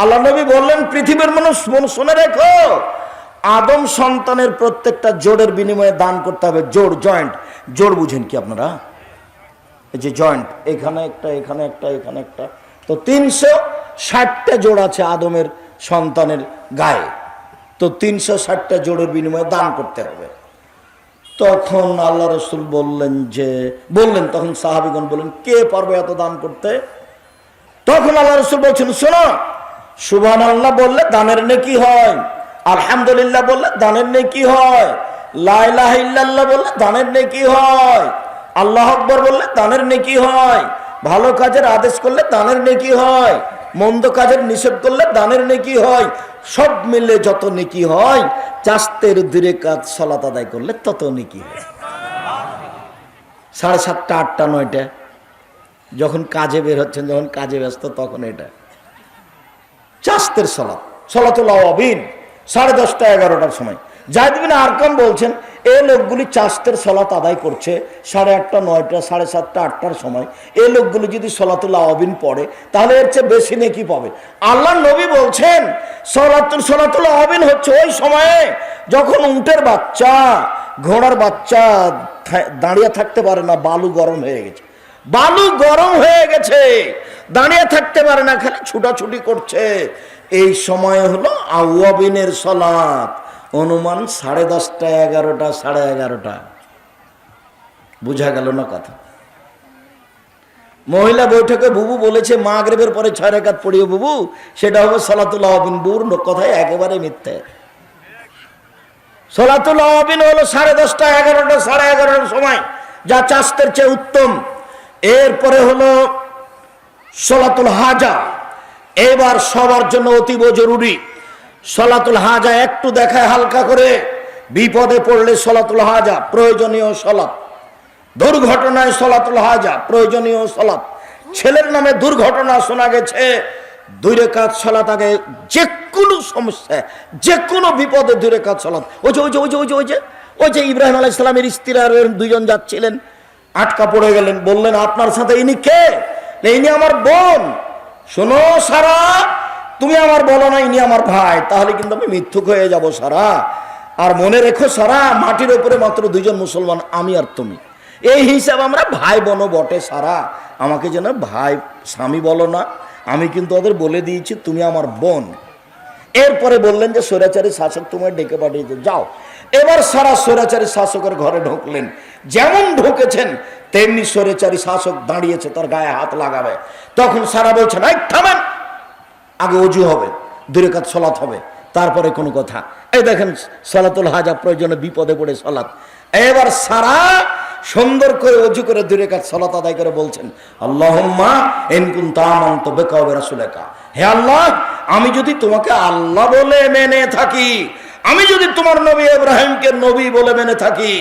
আল্লাহ নবী বললেন, পৃথিবীর মানুষ মন শুনে রেখো, আদম সন্তানের প্রত্যেকটা জোড়ের বিনিময়ে দান করতে হবে। জোড়, জয়েন্ট। জোড় বুঝেন কি আপনারা? এই যে জয়েন্ট, এখানে একটা এখানে একটা এখানে একটা। তো তিনশো ষাটটা জোড় আছে আদমের সন্তানের গায়ে। তো তিনশো ষাটটা জোড়ের বিনিময়ে দান করতে হবে। তখন আল্লাহ রসুল বললেন যে, বললেন, তখন সাহাবিগণ বললেন, কে পারবে এত দান করতে? তখন আল্লাহ রসুল বলছেন, শোনো সুবহান আল্লাহ বললে দানের নেকি হয়। আলহামদুলিল্লাহ বললে দানের নেকি হয়। লাইলাহ ইল্লাল্লাহ বললে দানের নেকি হয়। আল্লাহ আকবর বললে দানের নেকি হয়। ভালো কাজের আদেশ করলে দানের নেকি হয়। মন্দ কাজের নিষেধ করলে দানের নেকি হয়। সব মিলে যত নেকি হয় চাস্তের দূরে কাজ সলাত আদায় করলে তত নেকি হয়। সাড়ে সাতটা, আটটা, নয়টা, যখন কাজে বের হচ্ছেন, যখন কাজে ব্যস্ত, তখন এটা। চাস্তের সলাৎ সলাতুল্লাহ অবিন সাড়ে দশটা, এগারোটার সময়। জাহিদিন আরকাম বলছেন এই লোকগুলি চাস্তের সলাত আদায় করছে, সাড়ে আটটা, নয়টা, সাড়ে সাতটা, আটটার সময়। এই লোকগুলি যদি সলাতুল্লাহ অবিন পড়ে, তাহলে এর চেয়ে বেশি নেকি পাবে। আল্লাহ নবী বলছেন, সলাতুল সলাতুল্লাহ অবিন হচ্ছে ওই সময়ে যখন উটের বাচ্চা, ঘোড়ার বাচ্চা দাঁড়িয়ে থাকতে পারে না, বালু গরম হয়ে গেছে। বালু গরম হয়ে গেছে। দাঁড়িয়ে থাকতে পারে না, খালি ছুটাছুটি করছে। এই সময় হলো আউয়াবিনের সলাৎ অনুমান সাড়ে দশটা, এগারোটা, সাড়ে এগারোটা। বুঝা গেল না কথা? মহিলা বৈঠকে বুবু বলেছে, মাগরেবের পরে ছয় রেখাত পড়িও বুবু, সেটা হবে সলাতুল্লাহ বিন বুর কথায় একেবারে মিথ্যে। সলাতুল আবিন হলো সাড়ে দশটা, এগারোটা, সাড়ে এগারোটার সময়, যা চাষতের চেয়ে উত্তম। এরপরে হলো সলাতুল হাজা। এবার সবার জন্য অতীব জরুরি। সলাতুল হাজা একটু দেখায় হালকা করে। বিপদে পড়লে সলাতুল হাজা, প্রয়োজনীয় সলাৎ। দুর্ঘটনায় সলাতুল হাজা, প্রয়োজনীয় সলাৎ। ছেলের নামে দুর্ঘটনা শোনা গেছে। দুই রেখাত সলাত আগে যে কোনো সমস্যা যে কোনো বিপদে দুই রেখাত সলাত ওই যে ওই যে ওই যে ওই যে ওই যে ওই যে ইব্রাহিম আলাহ ইসলামের দুইজন যাচ্ছিলেন। আটকা পড়ে গেলেন। বললেন, আপনার সাথে ইনি কে? ইনি আমার বোন। শোনো সারা, তুমি আমার বলো না ইনি আমার ভাই। তাহলে কিন্তু আমি মিথ্যুক হয়ে যাব সারা। আর মনে রেখো সারা, মাটির উপরে মাত্র দুইজন মুসলমান, আমি আর তুমি। এই হিসাব আমরা ভাই বোনও বটে সারা। আমাকে যেন ভাই, স্বামী বলো না, আমি কিন্তু ওদের বলে দিয়েছি, তুমি আমার বোন। এরপরে বললেন যে স্বৈরাচারী শাসক, তোমায় ডেকে পাঠিয়েছে যাও এবার সারা স্বৈরাচারী শাসকের ঘরে ঢুকলেন। যেমন ঢুকেছেন, তেমনি স্বৈরাচারী শাসক দাঁড়িয়েছে, তার গায়ে হাত লাগাবে। তখন সারা বলছেন এই থামেন। আগে অজু হবে, দূরে কাজ, সলাৎ হবে। তারপরে কোনো কথা। এই দেখেন, সলাতুল হাজা প্রয়োজনে বিপদে পড়ে সলাৎ। এবার সারা সুন্দর করে অজু করে দূরে কাজ সলাত আদায় করে বলছেন, আল্লাহম্মা এনকুন তামান্ত বেকাবে রাসুলেকা হে আল্লাহ, আমি যদি তোমাকে আল্লাহ বলে মেনে থাকি আমি যদি তোমার নবী ইব্রাহিমকে নবী বলে মেনে থাকি